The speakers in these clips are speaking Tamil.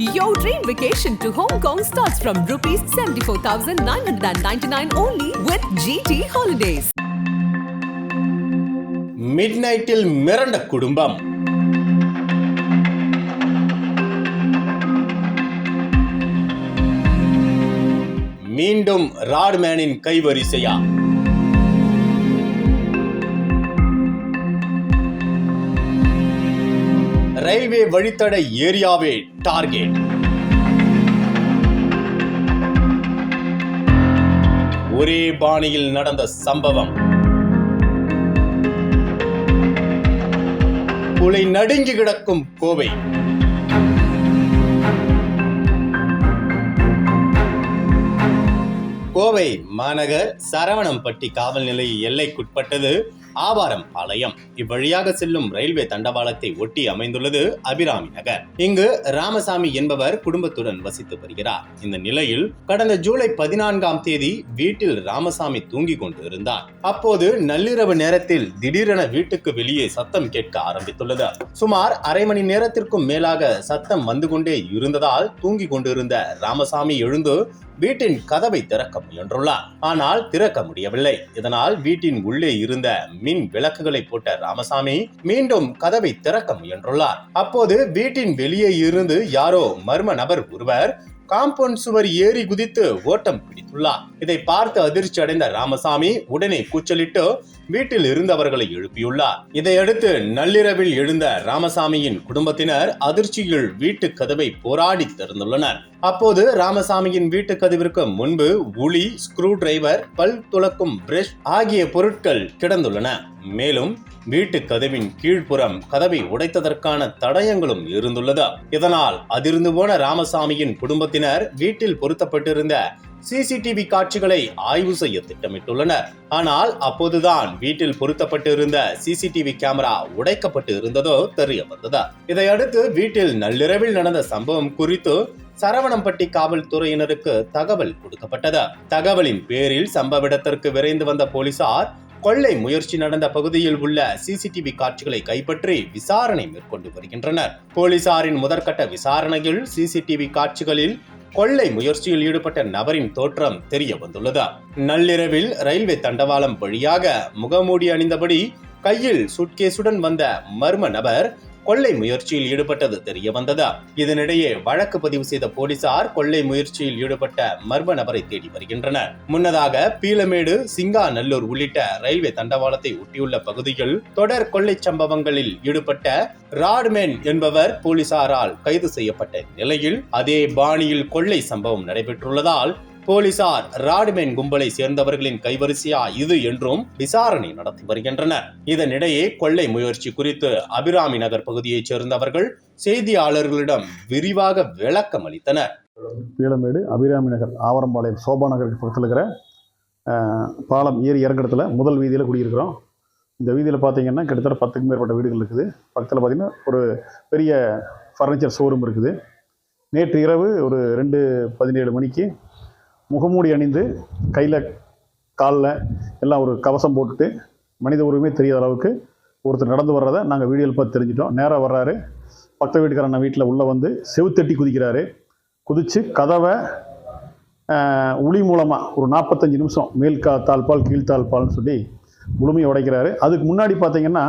Your dream vacation to Hong Kong starts from rupees 74,999 only with GT Holidays. Mid நைட்டில் மிரண்ட குடும்பம் மீண்டும் ராட்மேனின் கைவரிசையா ரயில்வே வழித்தட ஏரியாவே டார்கெட். ஒரே பாணியில் நடந்த சம்பவம். குலை நடுங்கி கிடக்கும் கோவை. கோவை மாநகர் சரவணம்பட்டி காவல் நிலைய எல்லைக்குட்பட்டது. ஆவாரம் பாளையம். இவ்வழியாக செல்லும் ரயில்வே தண்டவாளத்தை ஒட்டி அமைந்துள்ளது அபிராமி நகர். இங்கு ராமசாமி என்பவர் குடும்பத்துடன் வசித்து வருகிறார். இந்த நிலையில் கடந்த ஜூலை பதினான்காம் தேதி வீட்டில் ராமசாமி தூங்கிக் கொண்டு இருந்தார். அப்போது நள்ளிரவு நேரத்தில் திடீரென வீட்டுக்கு வெளியே சத்தம் கேட்க ஆரம்பித்துள்ளது. சுமார் அரை மணி நேரத்திற்கும் மேலாக சத்தம் வந்து கொண்டே இருந்ததால் தூங்கிக் கொண்டிருந்த ராமசாமி எழுந்து வீட்டின் கதவை திறக்க முயன்றுள்ளார். ஆனால் திறக்க முடியவில்லை. இதனால் வீட்டின் உள்ளே இருந்த மின் விளக்குகளை போட்ட ராமசாமி மீண்டும் கதவை திறக்க முயன்றுள்ளார். அப்போது வீட்டின் வெளியே இருந்து யாரோ மர்ம நபர் ஒருவர் காம்பவுண்ட் சுவர் ஏறி குதித்து ஓட்டம் பிடித்துள்ளார். இதை பார்த்து அதிர்ச்சி அடைந்த ராமசாமி உடனே கூச்சலிட்டு வீட்டில் இருந்தவர்களை எழுப்பியுள்ளார். இதையடுத்து நள்ளிரவில் எழுந்த ராமசாமியின் குடும்பத்தினர் அதிர்ச்சியில் வீட்டு கதவை போராடி திறந்துள்ளனர். அப்போது ராமசாமியின் வீட்டு கதவிற்கு முன்பு உளி ஸ்க்ரூ டிரைவர் பல் துளக்கும் பிரஷ் ஆகிய பொருட்கள் கிடந்துள்ளன. மேலும் வீட்டு கதவின் கீழ்ப்புறம் கதவை உடைத்ததற்கான தடயங்களும் இருந்துள்ளது. இதனால் அதிர்ந்து போன ராமசாமியின் குடும்பத்தினர் வீட்டில் பொருத்தப்பட்டிருந்த சிசிடிவி காட்சிகளை ஆய்வு செய்ய திட்டமிட்டுள்ளனர். ஆனால் அப்போதுதான் வீட்டில் பொருத்தப்பட்டிருந்த சிசிடிவி கேமரா உடைக்கப்பட்டு இருந்ததோ தெரிய வந்தது இதையடுத்து வீட்டில் நள்ளிரவில் நடந்த சம்பவம் குறித்து சரவணம்பட்டி காவல்துறையினருக்கு தகவல் கொடுக்கப்பட்டது. தகவலின் பேரில் சம்பவ இடத்திற்கு விரைந்து வந்த போலீசார் கொள்ளை முயற்சி நடந்த பகுதியில் உள்ள சிசிடிவி காட்சிகளை கைப்பற்றி விசாரணை மேற்கொண்டு வருகின்றனர். போலீசாரின் முதற்கட்ட விசாரணையில் சிசிடிவி காட்சிகளில் கொள்ளை முயற்சியில் ஈடுபட்ட நபரின் தோற்றம் தெரிய வந்துள்ளது. நள்ளிரவில் ரயில்வே தண்டவாளம் வழியாக முகமூடி அணிந்தபடி கையில் சுட்கேசுடன் வந்த மர்ம நபர் கொள்ளை முயற்சியில் ஈடுபட்டது தெரிய வந்தது? இதனிடையே வழக்கு பதிவு செய்த போலீசார் கொள்ளை முயற்சியில் ஈடுபட்ட மர்ம நபரை தேடி வருகின்றனர். முன்னதாக பீலமேடு சிங்காநல்லூர் உள்ளிட்ட ரயில்வே தண்டவாளத்தை ஒட்டியுள்ள பகுதியில் தொடர் கொள்ளை சம்பவங்களில் ஈடுபட்ட ராட்மேன் என்பவர் போலீசாரால் கைது செய்யப்பட்ட நிலையில் அதே பாணியில் கொள்ளை சம்பவம் நடைபெற்றுள்ளதால் போலீசார் ராட்மேன் கும்பலை சேர்ந்தவர்களின் கைவரிசையா இது என்றும் விசாரணை நடத்தி வருகின்றனர். இதனிடையே கொள்ளை முயற்சி குறித்து அபிராமி நகர் பகுதியைச் சேர்ந்தவர்கள் செய்தியாளர்களிடம் விரிவாக விளக்கம் அளித்தனர். பீளமேடு அபிராமி நகர் ஆவரம்பாளையம் சோபா நகருக்கு பக்கத்தில் இருக்கிற பாலம் ஏறி இறங்குறதுல முதல் வீதியில் குடியிருக்கிறோம். இந்த வீதியில் பார்த்தீங்கன்னா கிட்டத்தட்ட பத்துக்கும் மேற்பட்ட வீடுகள் இருக்குது. பக்கத்தில் பார்த்தீங்கன்னா ஒரு பெரிய ஃபர்னிச்சர் ஷோரூம் இருக்குது. நேற்று இரவு ஒரு ரெண்டு பதினேழு மணிக்கு முகமூடி அணிந்து கையில் காலில் எல்லாம் ஒரு கவசம் போட்டுட்டு மனித உருவமே தெரியாத அளவுக்கு ஒருத்தர் நடந்து வர்றதை நாங்கள் வீடியோவில் பார்த்து தெரிஞ்சிட்டோம். நேராக வர்றாரு. பக்கத்து வீட்டுக்காரன் வீட்டில் உள்ளே வந்து செவுத்தட்டி குதிக்கிறாரு. குதித்து கதவை உளி மூலமாக ஒரு நாற்பத்தஞ்சு நிமிஷம் மேல் கா தாழ்பால் கீழ்த்தாழ்பால்னு சொல்லி முழுமையை உடைக்கிறாரு. அதுக்கு முன்னாடி பார்த்தீங்கன்னா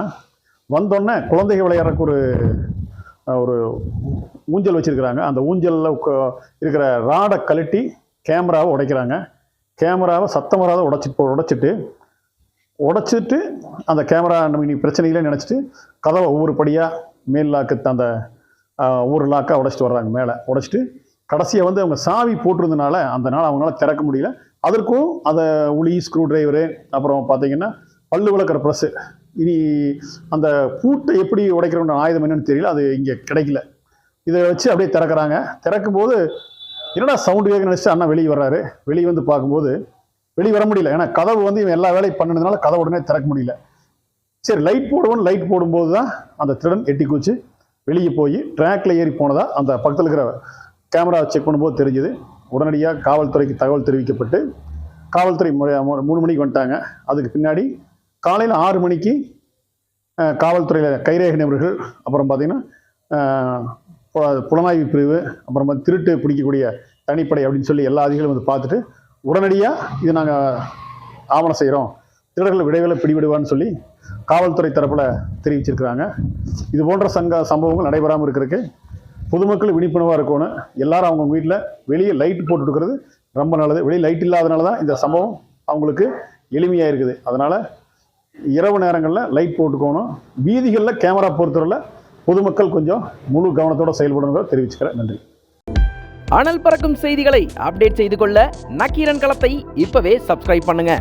வந்தோடனே குழந்தைகள் விளையாடுறக்கு ஒரு ஒரு ஊஞ்சல் வச்சுருக்கிறாங்க. அந்த ஊஞ்சலில் இருக்கிற ராடை கழட்டி கேமராவை உடைக்கிறாங்க. கேமராவை சத்தம் வராத உடைச்சிட்டு உடைச்சிட்டு உடைச்சிட்டு அந்த கேமரா நம்ம இன்னைக்கு பிரச்சனைகளே நினச்சிட்டு கதவை ஒவ்வொரு படியாக மேல் லாக்கு அந்த ஒவ்வொரு லாக்காக உடைச்சிட்டு வர்றாங்க மேலே. உடைச்சிட்டு கடைசியை வந்து அவங்க சாவி போட்டிருந்தனால அந்த நாள் அவங்களால திறக்க முடியல. அதற்கும் அதை உளி ஸ்க்ரூ டிரைவரு அப்புறம் பார்த்தீங்கன்னா பல்லு விளக்குற ப்ரெஸ்ஸு இனி அந்த பூட்டை எப்படி உடைக்கிறோன்ற ஆயுதம் என்னன்னு தெரியல. அது இங்கே கிடைக்கல. இதை வச்சு அப்படியே திறக்கிறாங்க. திறக்கும்போது என்னடா சவுண்டு கேட்க நினச்சி அண்ணா வெளியே வர்றாரு. வெளியே வந்து பார்க்கும்போது வெளியே வர முடியல. ஏன்னா கதவு வந்து இவன் எல்லா வேலையும் பண்ணதுனால கதவு உடனே திறக்க முடியல. சரி லைட் போடுவோம் லைட் போடும்போது தான் அந்த திருடன் எட்டி குச்சி வெளியே போய் ட்ராக்ல ஏறி போனதா அந்த பக்கத்தில் இருக்கிற கேமரா செக் பண்ணும்போது தெரிஞ்சுது. உடனடியாக காவல்துறைக்கு தகவல் தெரிவிக்கப்பட்டு காவல்துறை மூணு மணிக்கு வந்துட்டாங்க. அதுக்கு பின்னாடி காலையில் ஆறு மணிக்கு காவல்துறையில் கைரேக நிபுணர்கள் அப்புறம் பார்த்திங்கன்னா புலனாய்வு பிரிவு அப்புறமா திருட்டு பிடிக்கக்கூடிய தனிப்படை அப்படின்னு சொல்லி எல்லா அதிகாரிகளும் வந்து பார்த்துட்டு உடனடியாக இது நாங்கள் ஆவணம் செய்கிறோம் திருடர்கள் விடைவில் பிடிவிடுவான்னு சொல்லி காவல்துறை தரப்பில் தெரிவிச்சிருக்கிறாங்க. இது போன்ற சங்க சம்பவங்கள் நடைபெறாமல் இருக்கிறதுக்கு பொதுமக்கள் விழிப்புணர்வாக இருக்கணும். எல்லாரும் அவங்க வீட்டில் வெளியே லைட் போட்டுருக்கிறது ரொம்ப நல்லது. வெளியே லைட் இல்லாதனால தான் இந்த சம்பவம் அவங்களுக்கு எளிமையாக இருக்குது. அதனால் இரவு நேரங்களில் லைட் போட்டுக்கணும். வீதிகளில் கேமரா பொறுத்தவரையில் பொதுமக்கள் கொஞ்சம் முழு கவனத்தோட செயல்படுங்க தெரிவிச்சுக்கிறேன். நன்றி. அனல் பறக்கும் செய்திகளை அப்டேட் செய்து கொள்ள நக்கீரன் களத்தை இப்பவே சப்ஸ்கிரைப் பண்ணுங்க.